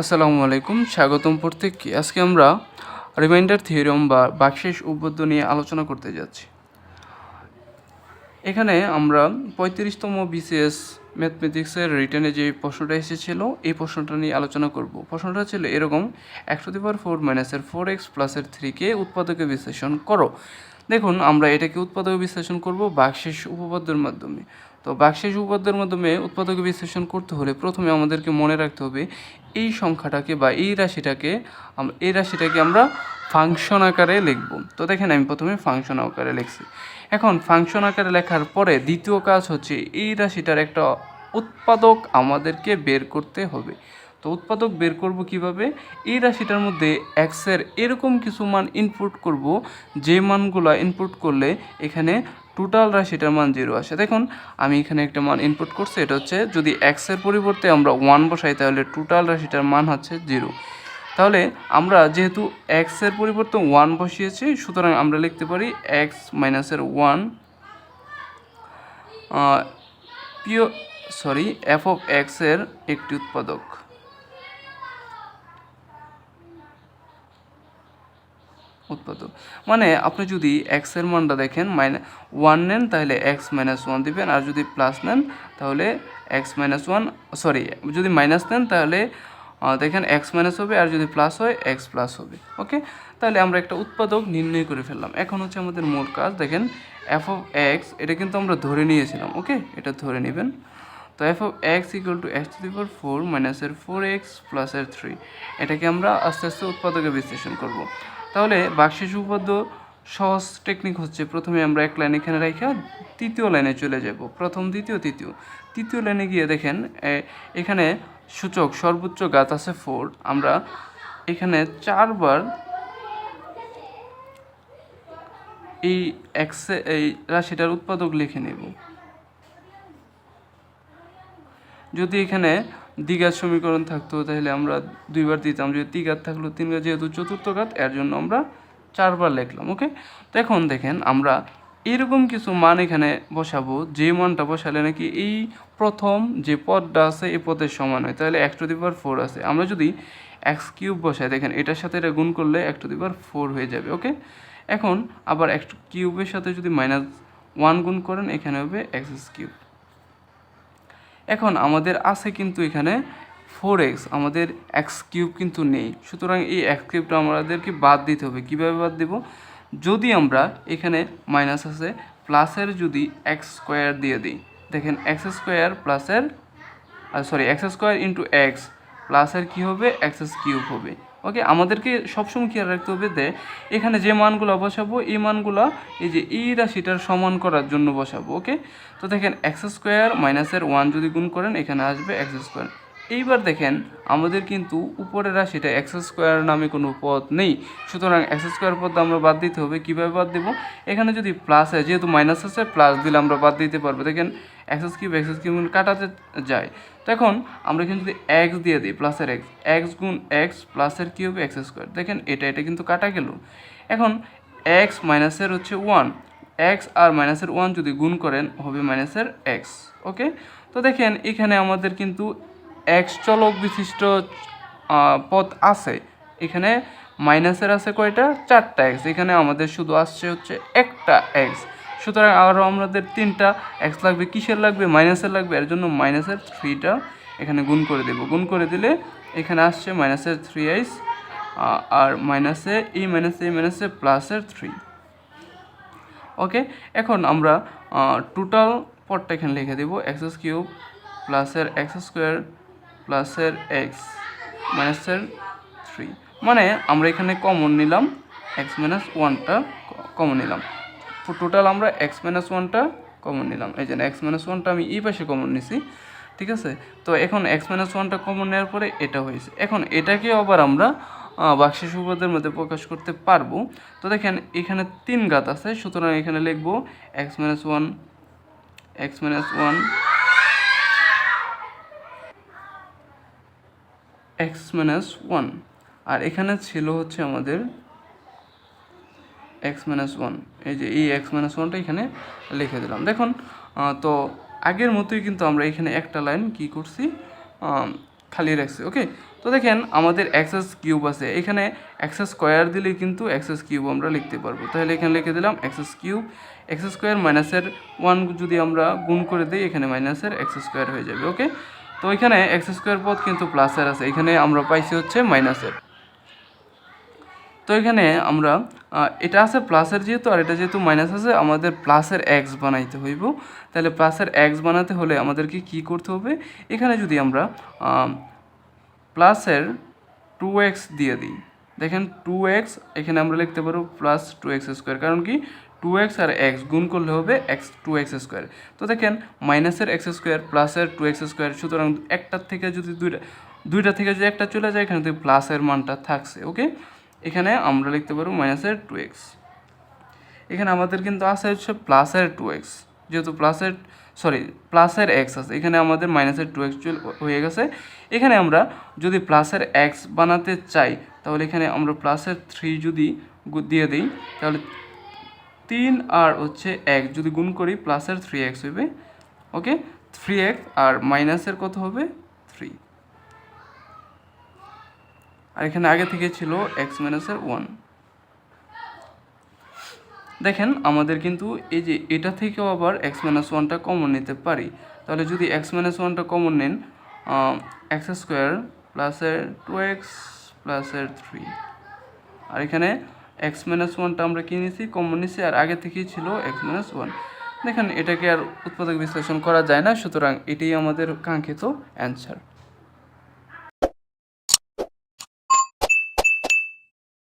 আসসালামু আলাইকুম, স্বাগতম প্রত্যেককে। আজকে আমরা রিমাইন্ডার থিওরিয়াম বা বাকশেষ উপপাদ্য নিয়ে আলোচনা করতে যাচ্ছি। এখানে আমরা পঁয়ত্রিশতম বিসিএস ম্যাথমেটিক্সের রিটার্নে যে প্রশ্নটা এসেছিল, এই প্রশ্নটা নিয়ে আলোচনা করব। প্রশ্নটা ছিল এরকম, একশো দি পাওয়ার ফোর মাইনাসের ফোর এক্স প্লাসের থ্রিকে উৎপাদকে বিশ্লেষণ করো। দেখুন, আমরা এটাকে উৎপাদক বিশ্লেষণ করব বাকশেষ উপপাদ্যের মাধ্যমে। তো বাকশেষ উপপাদ্যের মাধ্যমে উৎপাদক বিশ্লেষণ করতে হলে প্রথমে আমাদেরকে মনে রাখতে হবে, এই সংখ্যাটাকে বা এই রাশিটাকে এই রাশিটাকে আমরা ফাংশন আকারে লিখব। তো দেখেন, আমি প্রথমে ফাংশন আকারে লিখছি। এখন ফাংশন আকারে লেখার পরে দ্বিতীয় কাজ হচ্ছে, এই রাশিটার একটা উৎপাদক আমাদেরকে বের করতে হবে। তো উৎপাদক বের করব কীভাবে? এই রাশিটার মধ্যে এক্সের এরকম কিছু মান ইনপুট করব, যে মানগুলো ইনপুট করলে এখানে টোটাল রাশিটার মান জিরো আসে। দেখুন, আমি এখানে একটা মান ইনপুট করছি, এটা হচ্ছে যদি এক্সের পরিবর্তে আমরা ওয়ান বসাই, তাহলে টোটাল রাশিটার মান হচ্ছে জিরো তাহলে আমরা যেহেতু এক্সের পরিবর্তে ওয়ান বসিয়েছি, সুতরাং আমরা লিখতে পারি এক্স মাইনাসের ওয়ান পিও সরি এফ অফ এক্সের একটি উৎপাদক। উৎপাদক মানে আপনি যদি এক্সের মানটা দেখেন মাইনাস ওয়ান নেন, তাহলে এক্স মাইনাস ওয়ান দিবেন। আর যদি প্লাস নেন, তাহলে এক্স মাইনাস ওয়ান সরি যদি মাইনাস নেন, তাহলে দেখেন এক্স মাইনাস হবে, আর যদি প্লাস হয় এক্স প্লাস হবে। ওকে তাহলে আমরা একটা উৎপাদক নির্ণয় করে ফেললাম। এখন হচ্ছে আমাদের মূল কাজ। দেখেন এফ অফ এক্স এটা কিন্তু আমরা ধরে নিয়েছিলাম। ওকে এটা ধরে নেবেন। তো F of x equal to x to power four মাইনাসের ফোর এক্স প্লাসের থ্রি এটাকে আমরা আস্তে আস্তে উৎপাদকে বিশ্লেষণ করব। তাহলে বাকশেষ উপপাদ্য সহজ টেকনিক হচ্ছে প্রথমে আমরা এক লাইন এখানে রেখে তৃতীয় লাইনে চলে যাব। প্রথম, দ্বিতীয়, তৃতীয়। তৃতীয় লাইনে গিয়ে দেখেন এখানে সূচক সর্বোচ্চ গাছ আছে ফোর আমরা এখানে চারবার এই এক্সে এই রাশিটার উৎপাদক লিখে নেব। যদি এখানে দ্বিঘাত সমীকরণ থাকতো, তাহলে আমরা দুইবার দিতাম। যদি দ্বিঘাত থাকল, তিন ঘাত যেহেতু চতুর্থ ঘাত, এর জন্য আমরা চারবার লিখলাম ওকে তো এখন দেখেন, আমরা এরকম কিছু মান এখানে বসাবো যে মানটা বসালে নাকি এই প্রথম যে পদটা আছে, এই পদের সমান হয়। তাহলে এক টু দি পাওয়ার ফোর আছে। আমরা যদি এক্স কিউব বসাই, দেখেন, এটার সাথে এটা গুণ করলে এক টু দি পাওয়ার ফোর হয়ে যাবে ওকে এখন আবার এক কিউবের সাথে যদি মাইনাস ওয়ান গুণ করেন, এখানে হবে এক্স কিউব। এখন আমাদের আছে কিন্তু এখানে ফোর এক্স আমাদের এক্স কিউব কিন্তু নেই। সুতরাং এই এক্স কিউবটা আমাদেরকে বাদ দিতে হবে। কীভাবে বাদ দেব? যদি আমরা এখানে মাইনাস আছে প্লাসের যদি এক্স স্কোয়ার দিয়ে দিই, দেখেন এক্স স্কোয়ার প্লাসের sorry x square into x প্লাসের কী হবে? এক্স কিউব হবে। ওকে আমাদেরকে সবসময় খেয়াল রাখতে হবে যে, এখানে যে মানগুলো বসাবো, এই মানগুলো এই যে এই রাশিটার সমান করার জন্য বসাবো ওকে তো দেখেন এক্স স্কোয়ার মাইনাসের ওয়ান যদি গুণ করেন, এখানে আসবে এক্স স্কোয়ার এইবার দেখেন, আমাদের কিন্তু উপরের রাশিটা এক্স স্কোয়ার নামে কোনো পদ নেই। সুতরাং এক্স স্কোয়ার পদ আমরা বাদ দিতে হবে। কীভাবে বাদ দেবো? এখানে যদি প্লাস হয়, যেহেতু মাইনাস আছে প্লাস দিলে আমরা বাদ দিতে পারব। দেখেন এক্স কিউব এক্স কিউব কাটাতে যায়। তো এখন আমরা কিন্তু যদি এক্স দিয়ে দিই প্লাসের এক্স এক্স গুণ এক্স প্লাসের কিউব এক্স স্কোয়ার দেখেন, এটা এটা কিন্তু কাটা গেল। এখন এক্স মাইনাসের হচ্ছে ওয়ান এক্স আর মাইনাসের ওয়ান যদি গুণ করেন, হবে মাইনাসের এক্স ওকে তো দেখেন, এখানে আমাদের কিন্তু এক্স চলক বিশিষ্ট পদ আছে। এখানে মাইনাসের আছে কয়টা? চারটা এক্স। এখানে আমাদের শুধু আসছে হচ্ছে একটা এক্স। সুতরাং আরও আমাদের তিনটা এক্স লাগবে, কিসের লাগবে? মাইনাসের লাগবে। এর জন্য মাইনাসের থ্রিটা এখানে গুণ করে দেব। গুণ করে দিলে এখানে আসছে মাইনাসের থ্রি এক্স আর মাইনাসে এই মাইনাসে এই মাইনাসে প্লাসের থ্রি। ওকে? এখন আমরা টোটাল পদটা এখানে লিখে দেব। এক্স কিউব প্লাসের এক্স স্কোয়ার প্লাসের এক্স মাইনাসের থ্রি মানে আমরা এখানে কমন নিলাম এক্স মাইনাস ওয়ানটা কমন নিলাম। টোটাল আমরা এক্স মাইনাস ওয়ানটা কমন নিলাম। এই যে এক্স মাইনাস ওয়ানটা আমি এই পাশে কমন নিছি, ঠিক আছে? তো এখন এক্স মাইনাস ওয়ানটা কমন নেওয়ার পরে এটা হয়েছে। এখন এটাকে আবার আমরা বাক্সের উপপাদ্যের মধ্যে প্রকাশ করতে পারব। তো দেখেন, এখানে তিন গাত আছে, সুতরাং এখানে লিখব x minus one x minus one x minus one. আর এখানে ছিল হচ্ছে আমাদের এক্স মাইনাস ওয়ান। এই যে এই এক্স মাইনাস ওয়ানটা এখানে লিখে দিলাম। দেখুন তো আগের মতোই কিন্তু আমরা এখানে একটা লাইন কি করছি? খালি রাখছি, ওকে? তো দেখেন, আমাদের এক্সএস কিউব আছে। এখানে এক্সএস স্কোয়ার দিলেই কিন্তু এক্সএস কিউব আমরা লিখতে পারব। তাহলে এখানে লিখে দিলাম এক্সএস কিউব। এক্স স্কোয়ার মাইনাসের ওয়ান যদি আমরা গুণ করে দিই, এখানে মাইনাসের এক্স স্কোয়ার হয়ে যাবে, ওকে? তো এখানে এক্স স্কোয়ার পদ কিন্তু প্লাসের আছে। এখানে আমরা পাইছি হচ্ছে মাইনাসের তো এখানে আমরা এটা আছে প্লাসের যেহেতু, আর এটা যেহেতু মাইনাস আছে, আমাদের প্লাসের এক্স বানাইতে হইব। তাহলে প্লাসের এক্স বানাতে হলে আমাদেরকে কি করতে হবে? এখানে যদি আমরা প্লাসের টু এক্স দিয়ে দিই। দেখেন টু এক্স এখানে আমরা লিখতে পারব প্লাস টু এক্স স্কোয়ার। কারণ কি? টু এক্স আর এক্স গুণ করলে হবে এক্স টু এক্স স্কোয়ার তো দেখেন, মাইনাসের এক্স স্কোয়ার প্লাসের টু এক্স স্কোয়ার সুতরাং একটার থেকে যদি দুইটা দুইটা থেকে যদি একটা চলে যায়, এখানে থেকে প্লাসের মানটা থাকছে, ওকে? এখানে আমরা লিখতে পারব মাইনাসের টু এক্স এখানে আমাদের কিন্তু আছে হচ্ছে প্লাসের টু এক্স যেহেতু প্লাসের সরি প্লাসের এক্স আছে। এখানে আমাদের মাইনাসের টু এক্স হয়ে গেছে। এখানে আমরা যদি প্লাসের এক্স বানাতে চাই, তাহলে এখানে আমরা প্লাসের থ্রি যদি দিয়ে দিই, তাহলে তিন আর হচ্ছে এক। যদি গুণ করি প্লাসের থ্রি এক্স হবে ওকে থ্রি এক্স আর মাইনাসের কত হবে? থ্রি আর এখানে আগে থেকে ছিল এক্স মাইনাসের ওয়ান দেখেন, আমাদের কিন্তু এই যে এটা থেকেও আবার এক্স মাইনাস ওয়ানটা কমন নিতে পারি। তাহলে যদি এক্স মাইনাস ওয়ানটা কমন নেন এক্স স্কোয়ার প্লাসের টু এক্স প্লাসের থ্রি আর এখানে এক্স মাইনাস ওয়ানটা আমরা কী নিয়েছি? কমন নিয়েছি, আর আগে থেকেই ছিল এক্স মাইনাস ওয়ান দেখেন, এটাকে আর উৎপাদক বিশ্লেষণ করা যায় না, সুতরাং এটাই আমাদের কাঙ্ক্ষিত অ্যান্সার